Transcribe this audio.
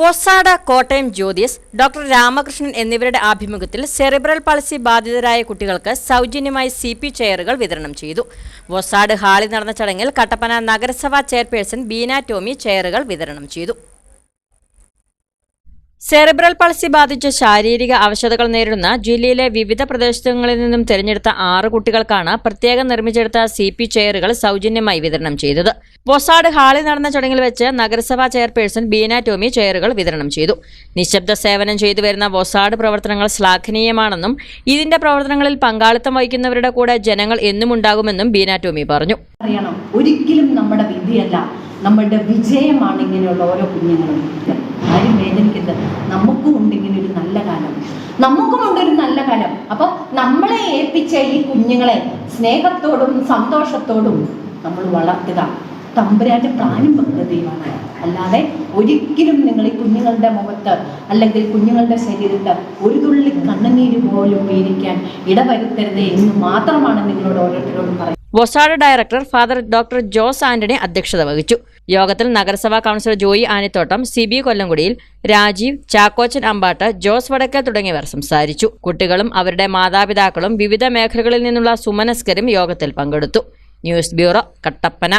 വൊസാഡ Kottayam Jyothis doctor Ramakrishnan എന്നിവരുടെ ആഭിമുഖ്യത്തിൽ cerebral palsy ബാധിതരായ കുട്ടികൾക്ക് സൗജന്യമായി സി പി ചെയറുകൾ വിതരണം ചെയ്തു. വൊസാഡ് ഹാളിൽ നടന്ന ചടങ്ങിൽ കട്ടപ്പന നഗരസഭാ ചെയർപേഴ്സൺ ബീന ടോമി ചെയറുകൾ വിതരണം ചെയ്തു. സെറിബ്രൽ പൾസി ബാധിച്ച് ശാരീരിക അവശതകൾ നേരിടുന്ന ജില്ലയിലെ വിവിധ പ്രദേശങ്ങളിൽ നിന്നും തിരഞ്ഞെടുത്ത ആറ് കുട്ടികൾക്കാണ് പ്രത്യേകം നിർമ്മിച്ചെടുത്ത സി പി ചെയറുകൾ സൗജന്യമായി വിതരണം ചെയ്തത്. വൊസാഡ് ഹാളിൽ നടന്ന ചടങ്ങിൽ വെച്ച് നഗരസഭാ ചെയർപേഴ്സൺ ബീന ടോമി ചെയറുകൾ വിതരണം ചെയ്തു. നിശബ്ദ സേവനം ചെയ്തു വരുന്ന വൊസാഡ് പ്രവർത്തനങ്ങൾ ശ്ലാഘനീയമാണെന്നും ഇതിന്റെ പ്രവർത്തനങ്ങളിൽ പങ്കാളിത്തം വഹിക്കുന്നവരുടെ കൂടെ ജനങ്ങൾ എന്നും ഉണ്ടാകുമെന്നും ബീന ടോമി പറഞ്ഞു. ഒരിക്കലും നമ്മുടെ വിധിയല്ല നമ്മളുടെ വിജയമാണ് ഇങ്ങനെയുള്ള ഓരോ കുഞ്ഞുങ്ങളും. വേദനിക്കരുത് നമുക്കും ഉണ്ട് ഇങ്ങനെ ഒരു നല്ല കാലം. നമുക്കും ഉണ്ട് ഒരു നല്ല കാലം. അപ്പൊ നമ്മളെ ഏൽപ്പിച്ച ഈ കുഞ്ഞുങ്ങളെ സ്നേഹത്തോടും സന്തോഷത്തോടും നമ്മൾ വളർത്തുക. തമ്പുരാന്റെ പ്രാണും വെക്കുന്ന ദൈവമാണ്. അല്ലാതെ ഒരിക്കലും നിങ്ങൾ ഈ കുഞ്ഞുങ്ങളുടെ മുഖത്ത് അല്ലെങ്കിൽ കുഞ്ഞുങ്ങളുടെ ശരീരത്ത് ഒരു തുള്ളി കണ്ണുനീര് പോലും വീരിക്കാൻ ഇടവരുത്തരുത് എന്ന് മാത്രമാണ് നിങ്ങളോട് ഓരോരുത്തരോടും പറയുന്നത്. വൊസാഡ് director father doctor Jose Antony അധ്യക്ഷത വഹിച്ചു. യോഗത്തിൽ നഗരസഭാ councillor Joy Anithottam C B കൊല്ലംകുടിയിൽ Rajeev Chackochan Ambat Jose Vadakkal തുടങ്ങിയവർ സംസാരിച്ചു. കുട്ടികളും അവരുടെ മാതാപിതാക്കളും വിവിധ മേഖലകളിൽ നിന്നുള്ള സുമനസ്കരും യോഗത്തിൽ പങ്കെടുത്തു. News bureau Kattappana.